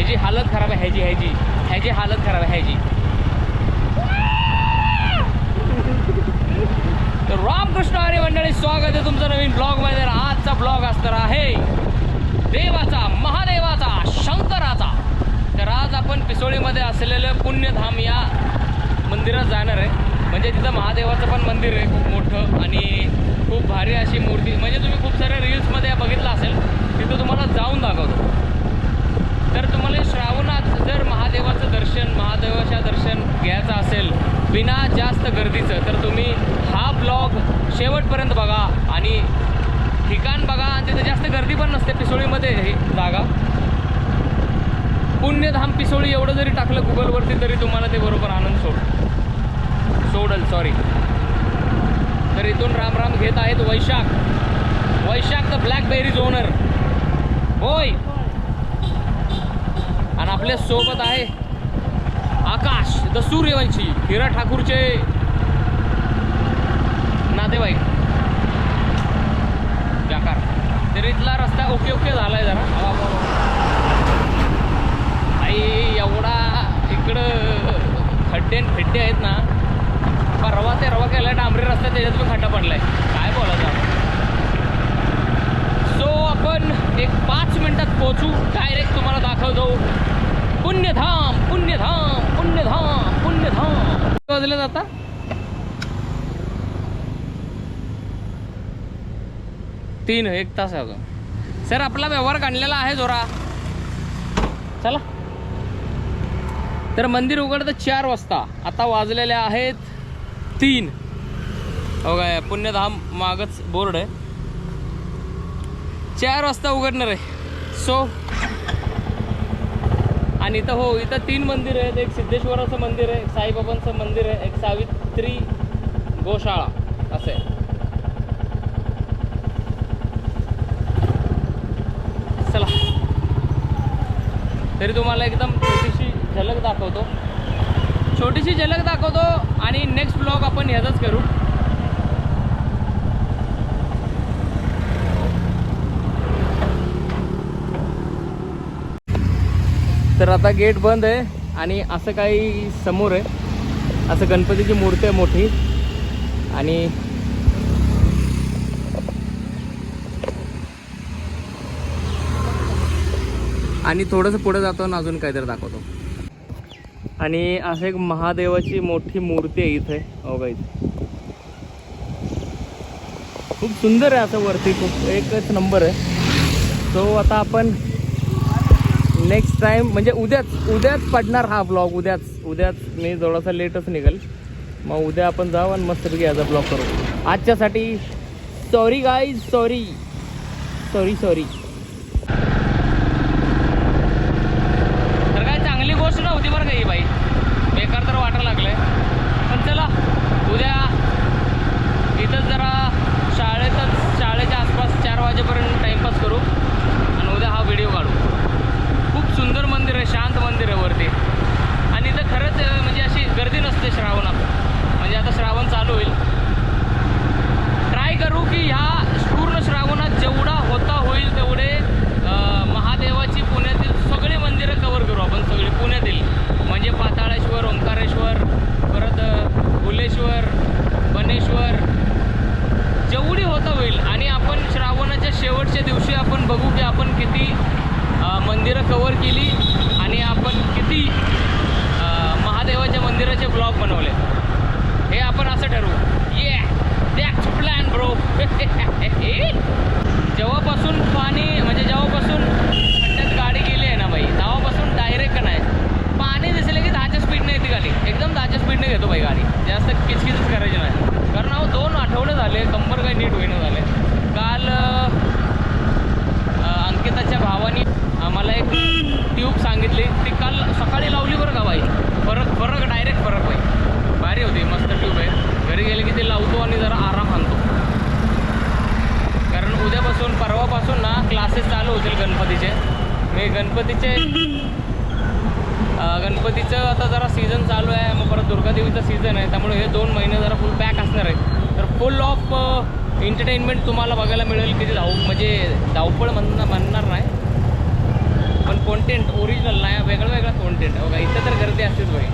ह्याची हालत खराब आहे ह्याची ह्याची. ह्याची हालत खराब आहे ह्याची. तर रामकृष्ण हरी मंडळी स्वागत आहे तुमचं नवीन ब्लॉगमध्ये. आजचा ब्लॉग असणार आहे देवाचा महादेवाचा शंकराचा. तर आज आपण पिसोळीमध्ये असलेलं पुण्यधाम या मंदिरात जाणार आहे. म्हणजे तिथं महादेवाचं पण मंदिर आहे खूप मोठं आणि खूप भारी अशी मूर्ती. म्हणजे तुम्ही खूप साऱ्या रील्समध्ये बघितलं असेल तिथं तुम्हाला जाऊन दाखवतो. तर तुम्हाला श्रावणात जर महादेवाचं दर्शन महादेवाच्या दर्शन घ्यायचं असेल विना जास्त गर्दीचं तर तुम्ही हा ब्लॉग शेवटपर्यंत बघा आणि ठिकाण बघा. आणि तिथे जास्त गर्दी पण नसते पिसोळीमध्ये. हे जागा. पुण्यधाम पिसोळी एवढं जरी टाकलं गुगलवरती तरी तुम्हाला ते बरोबर आनंद सोड सोडल सॉरी तर इथून राम राम घेत आहेत Vaishakh. Vaishakh the Blackberries owner होय. आणि आपल्यासोबत आहे आकाश द सूर्यवंशी हिरा ठाकूरचे नातेवाईक. जाकार तर इथला रस्ता ओके ओके झालाय जरा. आई एवढा इकडं खड्डे खड्डे आहेत ना. परवा ते रवा केला डांबरी रस्ता त्याच्यात पण खड्डा पडलाय. काय बोलायचं सो आपण एक पाच मिनिटात पोहोचू. डायरेक्ट तुम्हाला दाखवतो पुण्यधाम पुण्यधाम पुण्यधाम पुण्यधाम. वाजले जाता तीन एक तास अगं सर आपला व्यवहार काढलेला आहे जोरा. चला. तर मंदिर उघडतं चार वाजता. आता वाजलेले आहेत तीन. हो काय पुण्यधाम मागच बोर्ड आहे. चार वाजता उघडणार आहे. सो आणि इथं हो इथं तीन मंदिर आहेत. एक सिद्धेश्वराचं मंदिर आहे एक साईबाबांचं मंदिर आहे एक सावित्री गोशाळा. असं आहे. चला. तरी तुम्हाला एकदम छोटीशी झलक दाखवतो. छोटीशी झलक दाखवतो आणि नेक्स्ट ब्लॉग आपण ह्याचाच करू. तर आता गेट बंद आहे आणि असं काही समोर आहे. असं गणपतीची मूर्ती आहे मोठी. आणि आणि थोडंसं पुढे जातो आणि अजून काहीतरी दाखवतो. आणि असं एक महादेवाची मोठी मूर्ती आहे इथे. हो का इथे खूप सुंदर आहे असं वरती. खूप एकच नंबर आहे. सो आता आपण नेक्स्ट टाइम म्हणजे उद्याच उद्याच पडणार हा ब्लॉग उद्याच. उद्याच मी थोडासा लेटच निघेल. मग उद्या आपण जाऊ आणि मस्तपैकी याचा ब्लॉग करू. आजच्यासाठी sorry guys sorry sorry sorry तर काय चांगली गोष्ट नव्हती बरं का ही बाई बेकार तर वाटायला लागलंय पण चला उद्या इथंच जरा शाळेतच शाळेच्या आसपास चार वाजेपर्यंत टाईमपास करू आणि उद्या हा व्हिडिओ काढू खूप सुंदर मंदिर आहे शांत मंदिर आहे वरती आणि इथं खरंच अं, म्हणजे अशी गर्दी नसते श्रावणात म्हणजे आता श्रावण चालू होईल ट्राय करू की ह्या पूर्ण श्रावणात जेवढा होता होईल तेवढे अं, महादेवाची पुण्यातील सगळी मंदिरं कवर करू आपण सगळी पुण्यातील म्हणजे पाताळेश्वर ओंकारेश्वर परत अं, भुलेश्वर बनेश्वर जेवढी होता होईल आणि आपण श्रावणाच्या शेवटच्या दिवशी आपण बघू की आपण किती अ, मंदिरं कवर केली आणि आपण किती अ, महादेवाच्या मंदिराचे ब्लॉग बनवले हे आपण असं ठरवू ये दॅट्स प्लॅन ब्रो जेव्हापासून पाणी म्हणजे जेव्हापासून खड्ड्यात गाडी गेली आहे ना बाई तेव्हापासून डायरेक्ट नाही पाणी दिसले की दहाच्या स्पीडने येते गाडी एकदम दहाच्या स्पीडने घेतो बाई गाडी जास्त किचकिचच करायची नाही कारण अहो दोन आठवडे झाले कंबर काही नीट होईना झाले काल अ, अंकिताच्या भावानी आम्हाला एक ट्यूब सांगितली ती काल सकाळी लावली बरं का बाई फरक फरक डायरेक्ट फरक बाई भारी होती मस्त ट्यूब आहे घरी गेले की ते लावतो आणि जरा आराम आणतो कारण उद्यापासून परवापासून ना क्लासेस चालू होतील गणपतीचे. मी गणपतीचे गणपतीचं आता जरा सीझन चालू आहे मग परत दुर्गादेवीचं सीझन आहे. त्यामुळे हे दोन महिने जरा फुल पॅक असणार आहे तर फुल ऑफ एंटरटेनमेंट तुम्हाला बघायला मिळेल किती धाव म्हणजे धावपळ म्हणणं म्हणणार नाही. पण कॉन्टेंट ओरिजिनल नाही वेगळं वेगळं कॉन्टेंट बघा इथं तर गर्दी असतेच भाई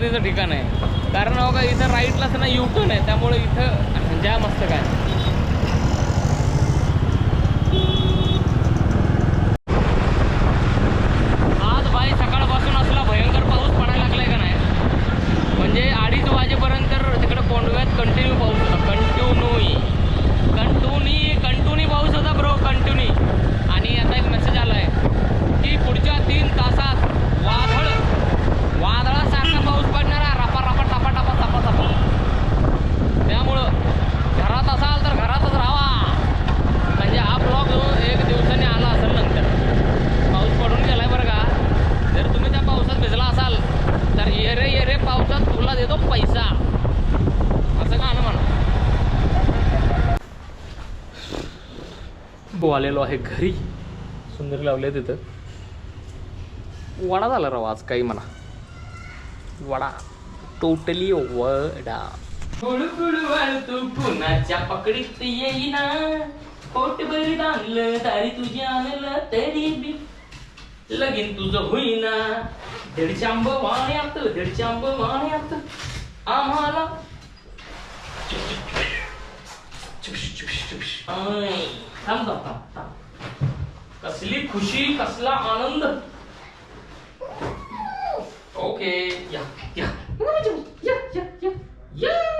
भयंकर ठिकाण आहे. कारण हो बघा इथं राईटलाच ना युटर्न आहे. त्यामुळे इथं जाम असतं काय आज भाई सकाळपासून असला भयंकर पाऊस पडायला लागलाय का नाही म्हणजे अडीच वाजेपर्यंत तर तिकडे कोंडव्यात कंटिन्यू पाऊस होता कंटिन्यू कंटिन्यू कंटिन्यू पाऊस होता ब्रो कंटिन्यू आणि आता एक मेसेज आला आहे की पुढच्या तीन तासात वादळ वादळासारखा पाऊस पडणारा रपा रपा टपा टपा टपा टपा त्यामुळं घरात असाल तर घरातच राहा म्हणजे हा ब्लॉग जो एक दिवसाने आला असेल नंतर पाऊस पडून गेलाय बरं का जर तुम्ही त्या पावसात भिजला असाल तर ये रे ये रे पावसात तुला देतो पैसा असं गाणं म्हणा बो आलेलो आहे घरी. सुंदर लावले तिथं. वडा झाला राव आज काही म्हणा. वडा. टोटली वडा. गुळगुळ तू कुणाच्या पकडीत येईना. पोट पोटभर आणलं दारी तुझी आणलं तरी बी. लगीन तुझं होईना. दीडशांब वाण्यात दीडशांब वाण्यात. आम्हाला थांब थांब थांब कसली खुशी कसला आनंद. ओके या या. या या या. या.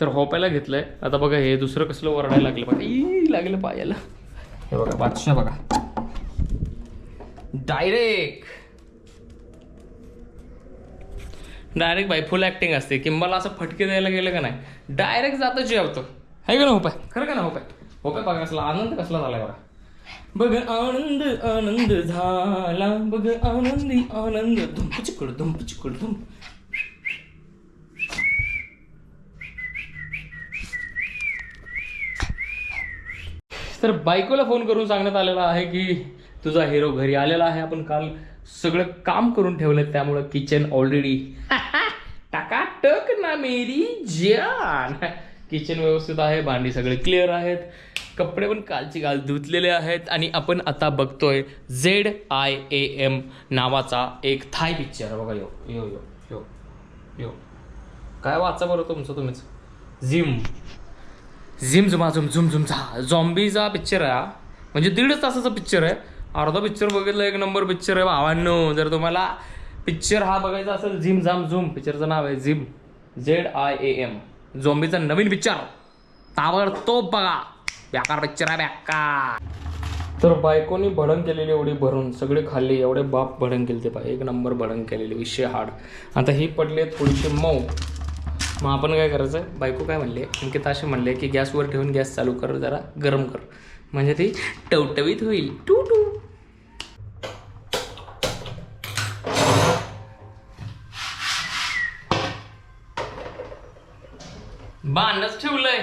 तर होपायला घेतलंय. आता बघा हे दुसरं कसलं वरडायला लागलं बघा. ई लागलं पायाला. हे बघा बादशाह बघा. डायरेक्ट डायरेक्ट बाई फुल ऍक्टिंग असते. किंबाला असं फटके द्यायला गेलं का नाही? डायरेक्ट जातं जेवतो. आहे का ना उपाय हो खरं का ना उपाय हो उपाय हो बघा कसला आनंद कसला झालाय बघा. बघ आनंद आनंद झाला. बघ आनंदी आनंद. धुंप चिकड धुंप चिकड धुंप तर बायकोला फोन करून सांगण्यात आलेला आहे की तुझा हिरो घरी आलेला आहे. आपण काल सगळं काम करून ठेवलंय त्यामुळं किचन ऑलरेडी टाकाटक ना मेरी जान. किचन व्यवस्थित आहे भांडी सगळे क्लिअर आहेत. कपडे पण कालची काल धुतलेले आहेत. आणि आपण आता बघतोय झेड आय ए एम नावाचा एक थाय पिक्चर बघा यो यो यो यो यो. काय वाचा बरं तुमचं तुम्हीच. झिम झिमझुमा झुम झुम झुमझा झॉम्बीचा पिक्चर आहे हा. म्हणजे दीड तासाचा पिक्चर आहे. अर्धा पिक्चर बघितलं एक नंबर पिक्चर आहे. भावांनो जर तुम्हाला पिक्चर हा बघायचा असेल झिम झाम झुम पिक्चरचं नाव आहे Ziam. Z I A M झोम्बीचा नवीन पिक्चर ताबडतोब बघा. बेकार पिक्चर आहे बेकार. तर बायकोनी भडंग केलेली एवढी भरून सगळे खाल्ली एवढे बाप भडंग केले ते पाय एक नंबर भडंग केलेले विषय हाड आता ही पडले थोडीशी मऊ. मग आपण काय करायचं? बायको काय म्हणले? अंकिता असे म्हणले की गॅसवर ठेवून गॅस चालू कर जरा गरम कर. म्हणजे ती टवटवीत होईल. To to. बांधच ठेवलंय.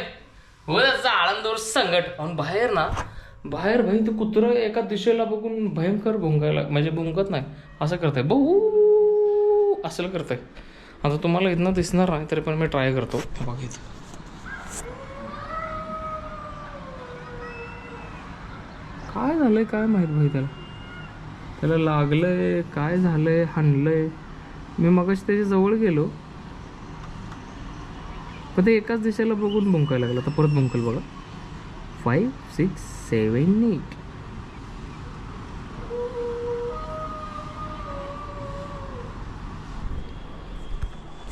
हो त्याचा आळंदोर संकट. आणि बाहेर ना बाहेर भाई ते कुत्रं एका दिशेला बघून भयंकर भुंकायला म्हणजे भुंकत नाही. असं करतंय. बहु असं करतंय. आता तुम्हाला इथनं दिसणार नाही तरी पण मी ट्राय करतो. हे बघा इथं. काय झालंय काय माहीत भाई त्याला? त्याला लागलंय काय झालंय हाणलंय. मी मगाशी त्याच्याजवळ गेलो. पण ते एकाच दिशेला बघून भुंकायला लागलं. तर परत भुंकल बघा. फाईव्ह सिक्स सेवन एट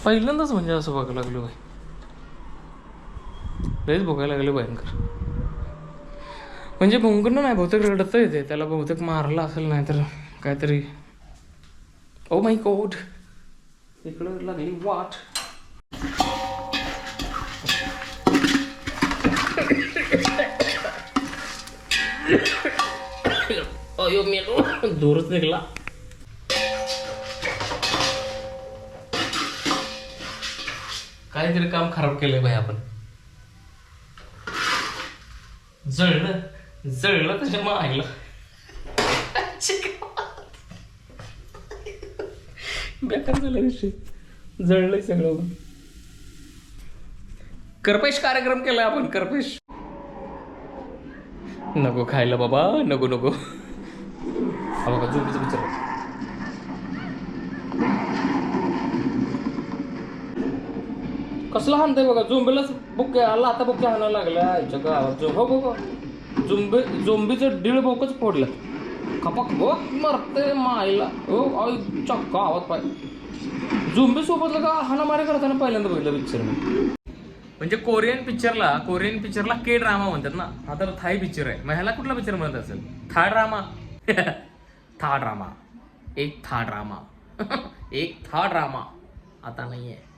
पहिल्यांदाच म्हणजे असं बघायला लागलो भाई लयच बघायला लागले भयंकर. म्हणजे भुंकणं नाही बहुतेक रडत येते त्याला बहुतेक मारलं असेल नाही तर काहीतरी. ओ माय कोट इकडं लागली वाट. अयो मेलो. दूरच निघला. काहीतरी काम खराब केलंय भाई आपण. जळलं जळलं त्याच्या मायला बेकार झालं विषय. जळलंय सगळं. करपेश कार्यक्रम केला आपण करपेश. नको खायला बाबा नको नको. हा बघा झोपीचं विचार कसला हाणतंय बघा झोंबीलाच बुके आला आता बुके हाणायला लागला आईच्या गावात. झो हो बघा. झोंबी झोंबीचं डीळ बोकच फोडलं खपक बघ मरते मायला. हो चक्क आवाज पाय. झोंबी सोबत का हाणामारी करताना पहिल्यांदा बघितलं पिक्चर मी? म्हणजे कोरियन पिक्चरला कोरियन पिक्चरला के ड्रामा म्हणतात ना. हा तर थाय पिक्चर आहे. मग ह्याला कुठला पिक्चर म्हणत असेल? था ड्रामा था ड्रामा एक था ड्रामा एक था ड्रामा आता नाही आहे